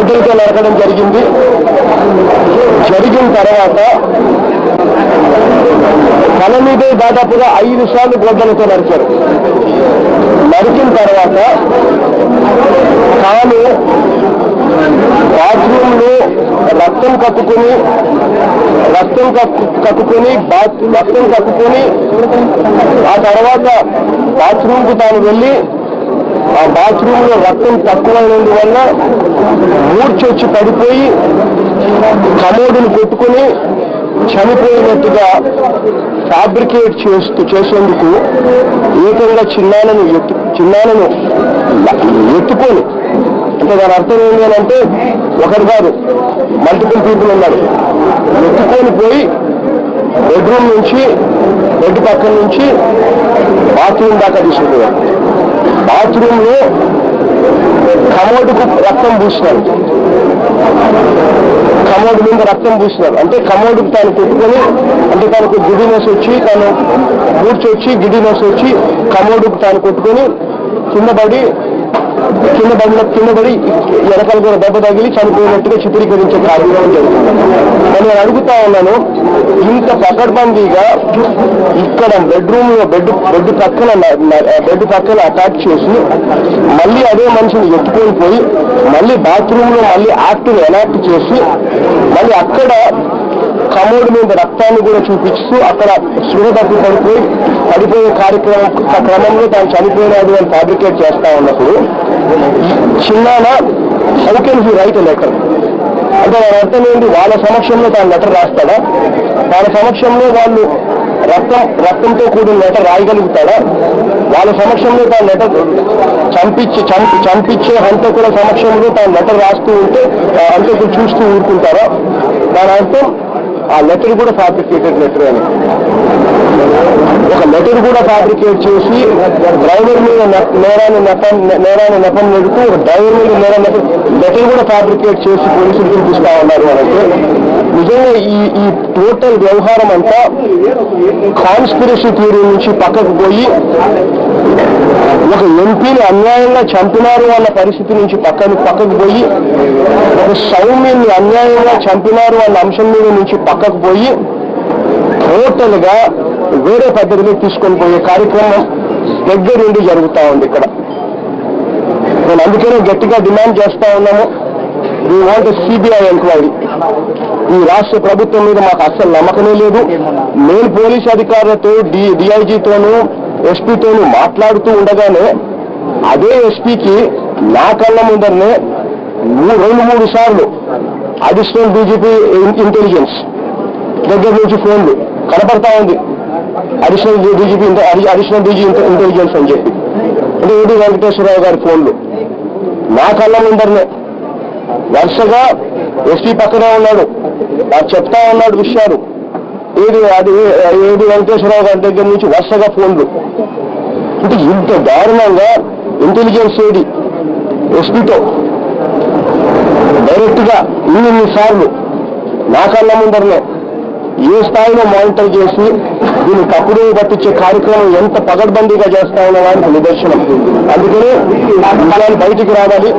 గొడ్డలతో నరకడం జరిగింది. జరిగిన తర్వాత తన మీదే దాదాపుగా ఐదు సార్లు గొడ్డలతో నడిచారు. నరికిన తర్వాత తాను బాత్రూమ్లో రక్తం కక్కుని రక్తం కక్కు కక్కుని రక్తం కక్కుని ఆ తర్వాత బాత్రూమ్కు తాను వెళ్ళి ఆ బాత్రూమ్లో రక్తం తక్కువైనందువల్ల మూర్చొచ్చి పడిపోయి కమోడును కొట్టుకుని చనిపోయినట్టుగా ఫ్యాబ్రికేట్ చేస్తూ చేసేందుకు ఏకంగా చిన్నాలను ఎత్తు చిన్నాలను ఎత్తుకొని అంటే దాని అర్థం ఏంటి అని అంటే ఒకరు కాదు మల్టిపుల్ పీపుల్ ఉన్నారు. ఎత్తుకొని పోయి బెడ్రూమ్ నుంచి బెడ్ పక్కన నుంచి బాత్రూమ్ దాకా తీసుకుపోయారు. బాత్రూమ్లో కమోడుకు రక్తం పూసినారు. కమోడు మీద రక్తం పూసినారు. అంటే కమోడుకు తాను కొట్టుకొని అంటే తనకు గిడినెస్ వచ్చి తను మూర్చొచ్చి గిడినెస్ వచ్చి కమోడుకు తాను కొట్టుకొని కింద పడి కింద పడిన కింద పడి వెనకాల కూడా దెబ్బ తగిలి చనిపోయినట్టుగా చిత్రీకరించే కార్యక్రమం జరుగుతుంది నేను అడుగుతా ఉన్నాను ఇంత పకడ్బందీగా ఇక్కడ బెడ్రూమ్లో బెడ్ బెడ్ పక్కన బెడ్ పక్కన అటాక్ చేసి మళ్ళీ అదే మనిషిని ఎత్తుకొని పోయి మళ్ళీ బాత్రూమ్లో మళ్ళీ యాక్ట్ని ఎనాక్ట్ చేసి మళ్ళీ అక్కడ కమోడ్ మీద రక్తాన్ని కూడా చూపిస్తూ అక్కడ స్పృహ తప్పి పడిపోయి పడిపోయే కార్యక్రమం క్రమంలో తాను చనిపోయినాడు అని ఫ్యాబ్రికేట్ చేస్తా ఉన్నప్పుడు చిన్నాన how can he write letter అంటే దాని అర్థం ఏంటి? వాళ్ళ సమక్షంలో తాను లెటర్ రాస్తాడా? వాళ్ళ సమక్షంలో వాళ్ళు రక్తం రక్తంతో కూడిన లెటర్ రాయగలుగుతాడా? వాళ్ళ సమక్షంలో తాను లెటర్ చంపించి చంపి చంపించే హంతకుల సమక్షంలో తాను లెటర్ రాస్తూ ఉంటే ఆ హంతకులు చూస్తూ ఊరుకుంటారా? దాని అర్థం ఆ లెటర్ కూడా ఫ్యాబ్రికేటెడ్ లెటర్ అని. ఒక లెటర్ కూడా ఫ్యాబ్రికేట్ చేసి డ్రైవర్ మీద నేరాన్ని నెపం నేరాన్ని నెపం నెడుతూ ఒక డ్రైవర్ మీద నేరం నెపం లెటర్ కూడా ఫ్యాబ్రికేట్ చేసి పోలీసులు చూపిస్తా ఉన్నారు అంటే నిజంగా ఈ ఈ టోటల్ వ్యవహారం అంతా కాన్స్పిరసీ థియరీ నుంచి పక్కకు పోయి ఒక ఎంపీని అన్యాయంగా చంపినారు అన్న పరిస్థితి నుంచి పక్కన పక్కకు పోయి ఒక సౌమ్యుని అన్యాయంగా చంపినారు అన్న అంశం మీద నుంచి పక్కకు పోయి టోటల్గా వేరే పద్ధతిలో తీసుకొని పోయే కార్యక్రమం దగ్గరుండి జరుగుతూ ఉంది ఇక్కడ. నేను అందుకనే గట్టిగా డిమాండ్ చేస్తా ఉన్నాము. వీ వాంట్ సిబిఐ ఎంక్వైరీ ఈ రాష్ట్ర ప్రభుత్వం మీద మాకు అస్సలు నమ్మకమే లేదు. నేను పోలీస్ అధికారులతో డి డిఐజీతోనూ ఎస్పీతోనూ మాట్లాడుతూ ఉండగానే అదే ఎస్పీకి నా కళ్ళ ముందరనే రెండు మూడు సార్లు అడిషనల్ డీజీపీ ఇంటెలిజెన్స్ దగ్గర నుంచి ఫోన్లు కనపడతా ఉంది. Additional DGP additional DG intelligence అని చెప్పి. అంటే ఏడి వెంకటేశ్వరరావు గారి ఫోన్లు? నా కళ్ళ ముందరనే. వరుసగా ఎస్పీ పక్కనే ఉన్నాడు. నాకు చెప్తా ఉన్నాడు విషయాలు. ఏది అది ఏది వెంకటేశ్వరరావు గారి దగ్గర నుంచి వరుసగా ఫోన్లు. అంటే ఇంత దారుణంగా ఇంటెలిజెన్స్ ఏడి ఎస్పీతో డైరెక్ట్గా ఇన్ని సార్లు నా కళ్ళ ముందరనే. ఏ స్థాయిలో మానిటర్ చేసి దీన్ని తప్పుడు పట్టించే కార్యక్రమం ఎంత పగడ్బందీగా చేస్తా ఉన్న వారికి నిదర్శనం. అందుకనే ఆ విషయాలు బయటికి రావాలి.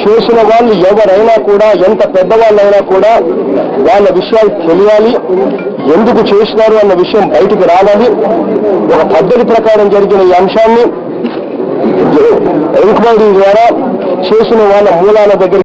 చేసిన వాళ్ళు ఎవరైనా కూడా ఎంత పెద్దవాళ్ళైనా కూడా వాళ్ళ విషయాలు తెలియాలి. ఎందుకు చేసినారు అన్న విషయం బయటికి రావాలి. ఒక పద్ధతి ప్రకారం జరిగిన ఈ అంశాన్ని ఎంక్వైరీ ద్వారా చేసిన వాళ్ళ మూలాల దగ్గర